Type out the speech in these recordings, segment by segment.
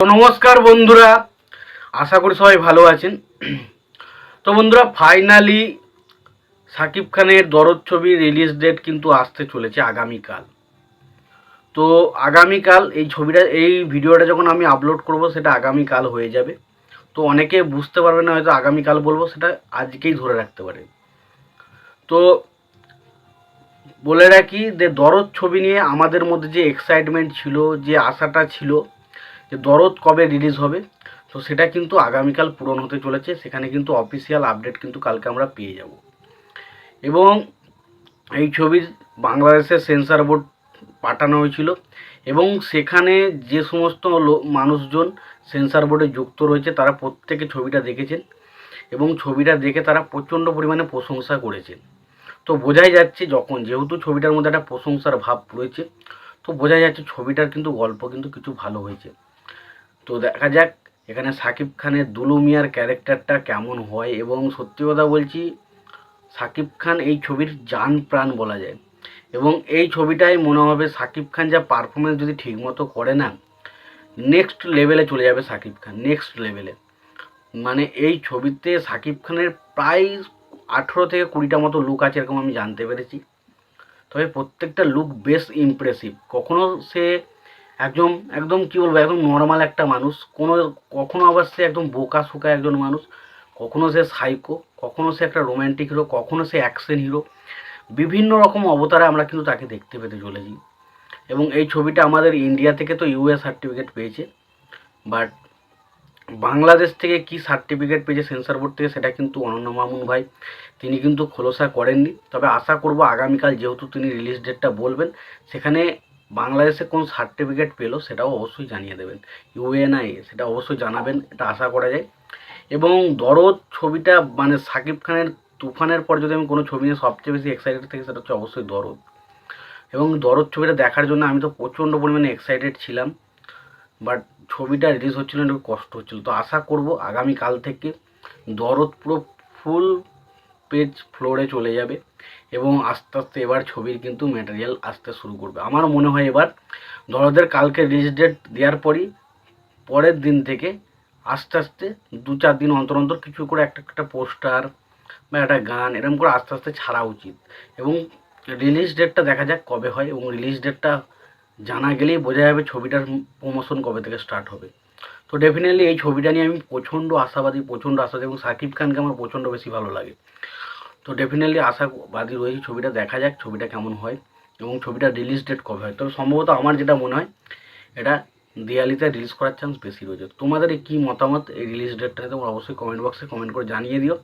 নমস্কার বন্ধুরা, আশা করি সবাই ভালো আছেন। তো বন্ধুরা ফাইনালি সাকিব খানের দরদ ছবি রিলিজ ডেট কিন্তু আসতে চলেছে আগামীকাল। তো আগামীকাল এই ছবিটা, এই ভিডিওটা যখন আমি আপলোড করব, সেটা আগামীকাল হয়ে যাবে। তো অনেকে বুঝতে পারবে না, হয়তো আগামীকাল বলব, সেটা আজকেই ধরে রাখতে পারে। তো বলে রাখি যে দরদ ছবি নিয়ে আমাদের মধ্যে যে এক্সাইটমেন্ট ছিল, যে আশাটা ছিল যে দরদ কবে রিলিজ হবে? তো সেটা কিন্তু আগামীকাল পূরণ হতে চলেছে। সেখানে কিন্তু অফিসিয়াল আপডেট কিন্তু কালকে আমরা পেয়ে যাব। এবং এই ছবির বাংলাদেশের সেন্সার বোর্ড পাঠানো হয়েছিল এবং সেখানে যে সমস্ত মানুষজন সেন্সার বোর্ডে যুক্ত রয়েছে, তারা প্রত্যেকে ছবিটা দেখেছেন এবং ছবিটা দেখে তারা প্রচণ্ড পরিমাণে প্রশংসা করেছেন। তো বোঝাই যাচ্ছে যখন, যেহেতু ছবিটার মধ্যে একটা প্রশংসার ভাব রয়েছে, তো বোঝাই যাচ্ছে ছবিটার কিন্তু গল্প কিন্তু কিছু ভালো হয়েছে। তো দেখা যাক, এখানে সাকিব খানের দুলু মিয়ার ক্যারেক্টারটা কেমন হয় এবং সত্যি কথা বলছি, সাকিব খান এই ছবির জান প্রাণ বলা যায়। এবং এই ছবিটাই মনে হবে সাকিব খান যা পারফরমেন্স যদি ঠিকমতো করে না নেক্সট লেভেলে চলে যাবে সাকিব খান নেক্সট লেভেলে মানে এই ছবিতে সাকিব খানের প্রায় আঠেরো থেকে কুড়িটা মতো লুক আছে এরকম আমি জানতে পেরেছি। তবে প্রত্যেকটা লুক বেশ ইমপ্রেসিভ কখনো সে একদম একদম কী বলব, একদম নর্মাল একটা মানুষ। কোনো, কখনো আবার সে একদম বোকা শোকা একজন মানুষ। কখনো সে সাইকো কখনো সে একটা রোম্যান্টিক হিরো কখনো সে অ্যাকশন হিরো বিভিন্ন রকম অবতারে আমরা কিন্তু তাকে দেখতে পেতে চলেছি। এবং এই ছবিটা আমাদের ইন্ডিয়া থেকে তো ইউএস সার্টিফিকেট পেয়েছে। বাট বাংলাদেশ থেকে কি সার্টিফিকেট পেয়েছে সেন্সার বোর্ড থেকে সেটা কিন্তু অনন্য মামুন ভাই, তিনি কিন্তু খোলসা করেননি। তবে আশা করব আগামীকাল যেহেতু তিনি রিলিজ ডেটটা বলবেন, সেখানে বাংলাদেশে কোন সার্টিফিকেট পেল সেটাও অবশ্যই জানিয়ে দেবেন। ইউএনআই সেটা অবশ্যই জানাবেন, এটা আশা করা যায়। এবং দরদ ছবিটা মানে সাকিব খানের তুফানের পর যদি আমি কোনো ছবি নিয়ে সবচেয়ে বেশি এক্সাইটেড থাকি, সেটা হচ্ছে অবশ্যই দরদ। এবং দরদ ছবিটা দেখার জন্য আমি তো প্রচণ্ড পরিমাণে এক্সাইটেড ছিলাম বাট ছবিটা রিলিজ হচ্ছিল একটু কষ্ট হচ্ছিল। তো আশা করব আগামীকাল থেকে দরদ পুরো ফুল পেজ ফ্লোরে চলে যাবে। এবং আস্তে আস্তে এবার ছবির কিন্তু ম্যাটেরিয়াল আসতে শুরু করবে। আমার মনে হয় এবার দরদের কালকে রিলিজ ডেট দেওয়ার পরই, পরের দিন থেকে আস্তে আস্তে দু চার দিন অন্তর অন্তর কিছু করে একটা একটা পোস্টার বা একটা গান এরকম করে আস্তে আস্তে ছাড়া উচিত। এবং রিলিজ ডেটটা দেখা যাক কবে হয় এবং রিলিজ ডেটটা জানা গেলেই বোঝা যাবে ছবিটার প্রমোশন কবে থেকে স্টার্ট হবে। তো ডেফিনেটলি এই ছবিটা নিয়ে আমি প্রচণ্ড আশাবাদী প্রচণ্ড আশাবাদী এবং সাকিব খানকে আমার প্রচণ্ড বেশি ভালো লাগে। তো ডেফিনেটলি আশাবাদী রয়েছে ছবিটা দেখা যাক, ছবিটা কেমন হয় এবং ছবিটা রিলিজ ডেট কবে হয়। তবে সম্ভবত আমার যেটা মনে হয়, এটা দিয়ালিতে রিলিজ করার চান্স বেশি রয়েছে। তোমাদের কী মতামত এই রিলিজ ডেটটা তোমরা অবশ্যই কমেন্ট বক্সে কমেন্ট করে জানিয়ে দিও।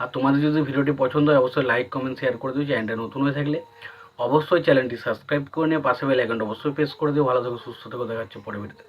আর তোমাদের যদি ভিডিওটি পছন্দ হয়, অবশ্যই লাইক কমেন্ট শেয়ার করে দিও। চ্যানেলটা নতুন হয়ে থাকলে অবশ্যই চ্যানেলটি সাবস্ক্রাইব করে নিয়ে পাশে বেল আইকনটা অবশ্যই প্রেস করে দিও। ভালো থেকো, সুস্থ থেকো, দেখা হচ্ছে পরে ভিডিওতে